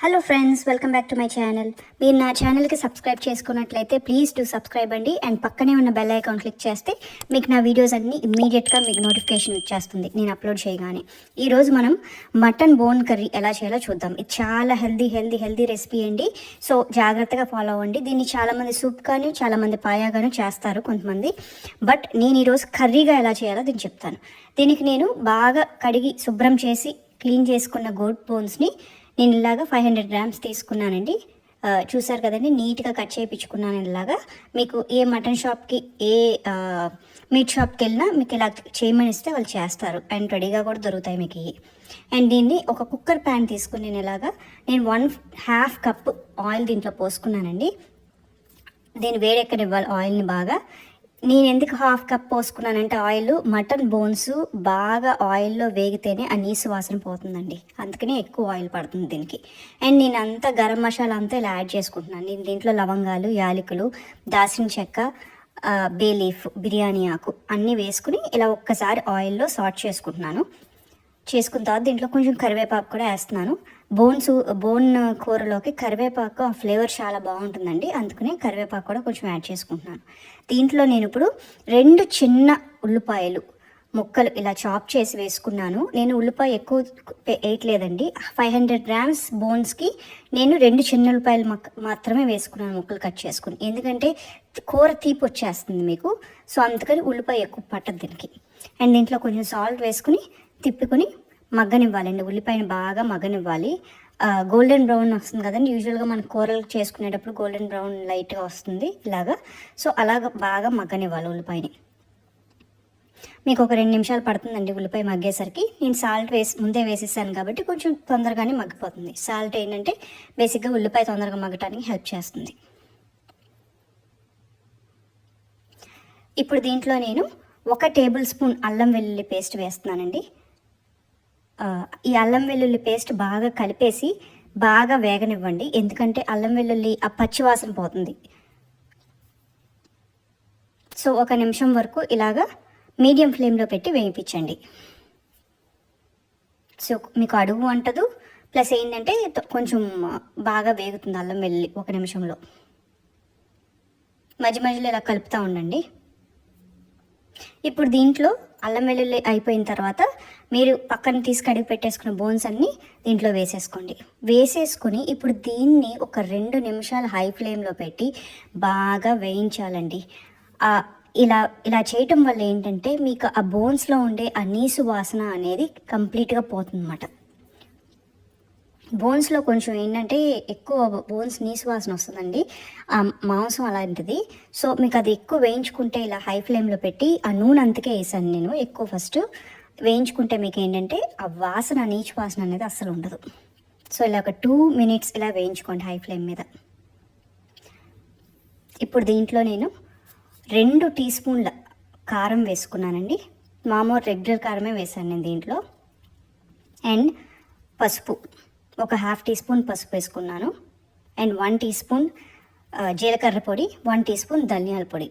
Hello friends welcome back to my channel మీరు నా ఛానల్కి సబ్స్క్రైబ్ చేసుకున్నట్లయితే ప్లీజ్ టు సబ్స్క్రైబ్ అండి. అండ్ పక్కనే ఉన్న బెల్ ఐకాన్ క్లిక్ చేస్తే మీకు నా వీడియోస్ అన్నీ ఇమ్మీడియట్గా మీకు నోటిఫికేషన్ వచ్చేస్తుంది. నేను అప్లోడ్ చేయగానే. ఈరోజు మనం మటన్ బోన్ కర్రీ ఎలా చేయాలో చూద్దాం. ఇది చాలా హెల్దీ హెల్దీ హెల్దీ రెసిపీ అండి. సో జాగ్రత్తగా ఫాలో అవ్వండి. దీన్ని చాలామంది సూప్ కానీ చాలామంది పాయాగాను చేస్తారు కొంతమంది. బట్ నేను ఈరోజు కర్రీగా ఎలా చేయాలో దీన్ని చెప్తాను. దీనికి నేను బాగా కడిగి శుభ్రం చేసి క్లీన్ చేసుకున్న గోట్ బోన్స్ని నేను ఇలాగా ఫైవ్ హండ్రెడ్ గ్రామ్స్ తీసుకున్నానండి. చూసారు కదండి నీట్గా కట్ చేయించుకున్నాను ఇలాగా. మీకు ఏ మటన్ షాప్కి ఏ మీట్ షాప్కి వెళ్ళినా మీకు ఇలా చేయమని ఇస్తే వాళ్ళు చేస్తారు. అండ్ రెడీగా కూడా దొరుకుతాయి మీకు ఇవి. అండ్ దీన్ని ఒక కుక్కర్ ప్యాన్ తీసుకుని నేను ఇలాగా నేను వన్ హాఫ్ కప్ ఆయిల్ దీంట్లో పోసుకున్నానండి. దీన్ని వేడెక్కనివ్వాలి ఆయిల్ని బాగా. నేను ఎందుకు హాఫ్ కప్ పోసుకున్నానంటే ఆయిల్ మటన్ బోన్స్ బాగా ఆయిల్లో వేగితేనే ఆ నీసు వాసన పోతుందండి. అందుకనే ఎక్కువ ఆయిల్ పడుతుంది దీనికి. అండ్ నేను అంతా గరం మసాలా అంతా ఇలా యాడ్ చేసుకుంటున్నాను. నేను దీంట్లో లవంగాలు యాలకులు దాసిన చెక్క బే లీఫ్ బిర్యానీ ఆకు అన్నీ వేసుకుని ఇలా ఒక్కసారి ఆయిల్లో సాట్ చేసుకుంటున్నాను. చేసుకున్న తర్వాత దీంట్లో కొంచెం కరివేపాకు కూడా వేస్తున్నాను. బోన్స్ బోన్ కూరలోకి కరివేపాకు ఆ ఫ్లేవర్ చాలా బాగుంటుందండి. అందుకనే కరివేపాకు కూడా కొంచెం యాడ్ చేసుకుంటున్నాను. దీంట్లో నేను ఇప్పుడు రెండు చిన్న ఉల్లిపాయలు ముక్కలు ఇలా చాప్ చేసి వేసుకున్నాను. నేను ఉల్లిపాయ ఎక్కువ వేయట్లేదండి. ఫైవ్ హండ్రెడ్ గ్రామ్స్ బోన్స్కి నేను రెండు చిన్న ఉల్లిపాయలు మాత్రమే వేసుకున్నాను ముక్కలు కట్ చేసుకుని. ఎందుకంటే కూర తీపి వచ్చేస్తుంది మీకు. సో అందుకని ఉల్లిపాయ ఎక్కువ పట్టదు దీనికి. అండ్ దీంట్లో కొంచెం సాల్ట్ వేసుకుని తిప్పుకొని మగ్గనివ్వాలండి. ఉల్లిపాయని బాగా మగ్గనివ్వాలి. గోల్డెన్ బ్రౌన్ వస్తుంది కదండి. యూజువల్గా మనం కూరలు చేసుకునేటప్పుడు గోల్డెన్ బ్రౌన్ లైట్గా వస్తుంది ఇలాగా. సో అలాగ బాగా మగ్గనివ్వాలి ఉల్లిపాయని. మీకు ఒక రెండు నిమిషాలు పడుతుందండి ఉల్లిపాయ మగ్గేసరికి. నేను సాల్ట్ వేసి ముందే వేసేసాను కాబట్టి కొంచెం తొందరగానే మగ్గిపోతుంది. సాల్ట్ ఏంటంటే బేసిక్గా ఉల్లిపాయ తొందరగా మగ్గటానికి హెల్ప్ చేస్తుంది. ఇప్పుడు దీంట్లో నేను ఒక టేబుల్ స్పూన్ అల్లం వెల్లుల్లి పేస్ట్ వేస్తున్నానండి. ఈ అల్లం వెల్లుల్లి పేస్ట్ బాగా కలిపేసి బాగా వేగనివ్వండి. ఎందుకంటే అల్లం వెల్లుల్లి ఆ పచ్చివాసన పోతుంది. సో ఒక నిమిషం వరకు ఇలాగా మీడియం ఫ్లేమ్లో పెట్టి వేయించండి సో మీకు అడుగు అంటదు. ప్లస్ ఏంటంటే కొంచెం బాగా వేగుతుంది అల్లం వెల్లుల్లి ఒక నిమిషంలో. మధ్య మధ్యలో ఇలా కలుపుతూ ఉండండి. ఇప్పుడు దీంట్లో అల్లం వెల్లుల్లి అయిపోయిన తర్వాత మీరు పక్కన తీసుకడిగి పెట్టేసుకున్న బోన్స్ అన్నీ దీంట్లో వేసేసుకోండి. వేసేసుకుని ఇప్పుడు దీన్ని ఒక రెండు నిమిషాలు హై ఫ్లేమ్లో పెట్టి బాగా వేయించాలండి. ఇలా ఇలా చేయటం వల్ల ఏంటంటే మీకు ఆ బోన్స్లో ఉండే ఆ నీసు వాసన అనేది కంప్లీట్గా పోతుందన్నమాట. బోన్స్లో కొంచెం ఏంటంటే ఎక్కువ బోన్స్ నీసు వాసన వస్తుందండి. ఆ మాంసం అలాంటిది. సో మీకు అది ఎక్కువ వేయించుకుంటే ఇలా హై ఫ్లేమ్లో పెట్టి ఆ నూనె అంతకే వేసాను నేను ఎక్కువ ఫస్ట్. వేయించుకుంటే మీకు ఏంటంటే ఆ వాసన నీచు వాసన అనేది అస్సలు ఉండదు. సో ఇలా ఒక టూ మినిట్స్ ఇలా వేయించుకోండి హై ఫ్లేమ్ మీద. ఇప్పుడు దీంట్లో నేను రెండు టీ స్పూన్ల కారం వేసుకున్నానండి. మామూలు రెగ్యులర్ కారమే వేసాను నేను దీంట్లో. అండ్ పసుపు. ఒక హాఫ్ టీ స్పూన్ పసుపు వేసుకున్నాను. అండ్ వన్ టీ స్పూన్ జీలకర్ర పొడి వన్ టీ స్పూన్ ధనియాల పొడి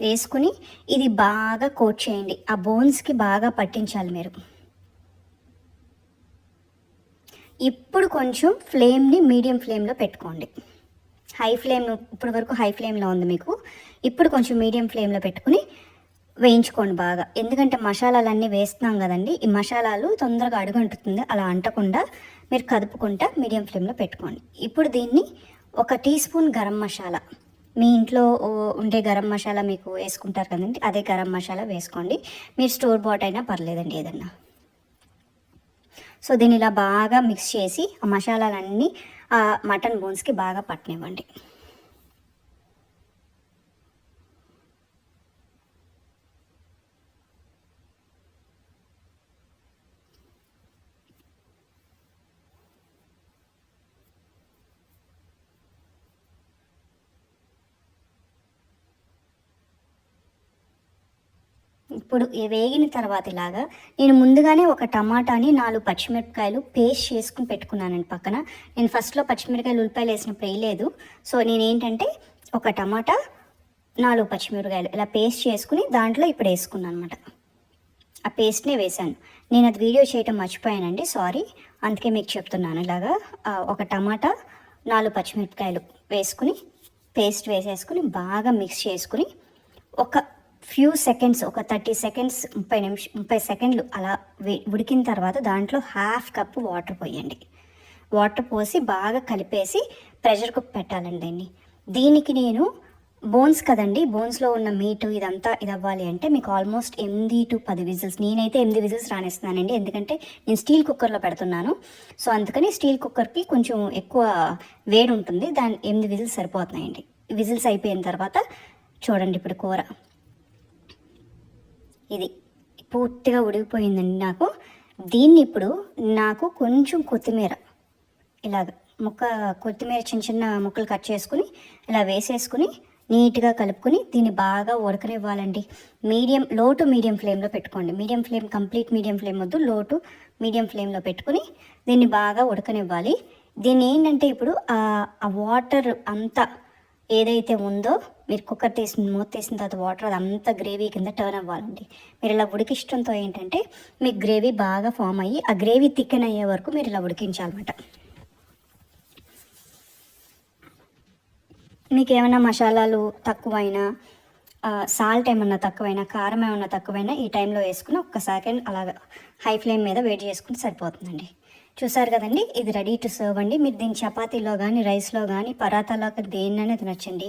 వేసుకుని ఇది బాగా కోట్ చేయండి. ఆ బోన్స్కి బాగా పట్టించాలి మీరు. ఇప్పుడు కొంచెం ఫ్లేమ్ని మీడియం ఫ్లేమ్లో పెట్టుకోండి. హై ఫ్లేమ్ ఇప్పటి వరకు హై ఫ్లేమ్లో ఉంది మీకు. ఇప్పుడు కొంచెం మీడియం ఫ్లేమ్లో పెట్టుకుని వేయించుకోండి బాగా. ఎందుకంటే మసాలాలన్నీ వేస్తున్నాం కదండి ఈ మసాలాలు తొందరగా అడుగంటుతుంది అలా అంటకుండా మీరు కదుపుకుంటా మీడియం ఫ్లేమ్లో పెట్టుకోండి. ఇప్పుడు దీన్ని ఒక టీ స్పూన్ గరం మసాలా మీ ఇంట్లో ఉండే గరం మసాలా మీకు వేసుకుంటారు కదండి అదే గరం మసాలా వేసుకోండి. మీరు స్టోర్ బాట్ అయినా పర్లేదండి ఏదన్నా. సో దీన్ని ఇలా బాగా మిక్స్ చేసి ఆ మసాలాలన్నీ ఆ మటన్ బోన్స్కి బాగా పట్టనివ్వండి. ఇప్పుడు వేగిన తర్వాత ఇలాగా నేను ముందుగానే ఒక టమాటాని నాలుగు పచ్చిమిరపకాయలు పేస్ట్ చేసుకుని పెట్టుకున్నానండి పక్కన. నేను ఫస్ట్లో పచ్చిమిరపకాయలు ఉల్లిపాయలు వేసినప్పుడు వేయలేదు సో నేను ఏంటంటే ఒక టమాటా నాలుగు పచ్చిమిరపకాయలు ఇలా పేస్ట్ చేసుకుని దాంట్లో ఇప్పుడు వేసుకున్నాను అనమాట ఆ పేస్ట్నే వేశాను. నేను అది వీడియో చేయటం మర్చిపోయానండి సారీ. అందుకే మీకు చెప్తున్నాను ఇలాగా. ఒక టమాటా నాలుగు పచ్చిమిరపకాయలు వేసుకుని పేస్ట్ వేసేసుకుని బాగా మిక్స్ చేసుకుని ఒక ఫ్యూ సెకండ్స్ ఒక థర్టీ సెకండ్స్ ముప్పై నిమిషం ముప్పై సెకండ్లు అలా ఉడికిన తర్వాత దాంట్లో హాఫ్ కప్ వాటర్ పోయండి. వాటర్ పోసి బాగా కలిపేసి ప్రెషర్ కుక్ పెట్టాలండి దీన్ని. దీనికి నేను బోన్స్ కదండి బోన్స్లో ఉన్న మీట్ ఇదంతా ఇది అవ్వాలి అంటే మీకు ఆల్మోస్ట్ ఎనిమిది టు పది విజిల్స్ నేనైతే ఎనిమిది విజిల్స్ రాణిస్తున్నానండి. ఎందుకంటే నేను స్టీల్ కుక్కర్లో పెడుతున్నాను. సో అందుకని స్టీల్ కుక్కర్కి కొంచెం ఎక్కువ వేడి ఉంటుంది దాని ఎనిమిది విజిల్స్ సరిపోతున్నాయండి. విజిల్స్ అయిపోయిన తర్వాత చూడండి ఇప్పుడు కూర. ఇది పూర్తిగా ఉడికిపోయిందండి నాకు. దీన్ని ఇప్పుడు నాకు కొంచెం కొత్తిమీర ఇలాగ ముక్క కొత్తిమీర చిన్న చిన్న ముక్కలు కట్ చేసుకుని ఇలా వేసేసుకుని నీట్గా కలుపుకొని దీన్ని బాగా ఉడకనివ్వాలండి. మీడియం లో టు మీడియం ఫ్లేమ్లో పెట్టుకోండి. Medium flame complete medium flame వద్దు లో టు మీడియం ఫ్లేమ్లో పెట్టుకుని దీన్ని బాగా ఉడకనివ్వాలి. దీన్ని ఏంటంటే ఇప్పుడు ఆ ఆ వాటర్ అంతా ఏదైతే ఉందో మీరు కుక్కర్ తీసిన మూత తీసిన తర్వాత వాటర్ అదంతా గ్రేవీ కింద టర్న్ అవ్వాలండి. మీరు ఇలా ఉడికిష్టంతో ఏంటంటే మీకు గ్రేవీ బాగా ఫామ్ అయ్యి ఆ గ్రేవీ థిక్కన్ అయ్యే వరకు మీరు ఇలా ఉడికించాలన్నమాట. మీకు ఏమైనా మసాలాలు తక్కువైనా సాల్ట్ ఏమన్నా తక్కువైనా కారం ఏమన్నా తక్కువైనా ఈ టైంలో వేసుకుని ఒక్క సెకండ్ అలాగ హై ఫ్లేమ్ మీద వేడి చేసుకుని సరిపోతుందండి. చూసారు కదండి? ఇది రెడీ టు సర్వ్ అండి. మీరు దీన్ని చపాతీలో కానీ రైస్లో కానీ పరాతాలో కానీ దేన్నైనా తినొచ్చండి.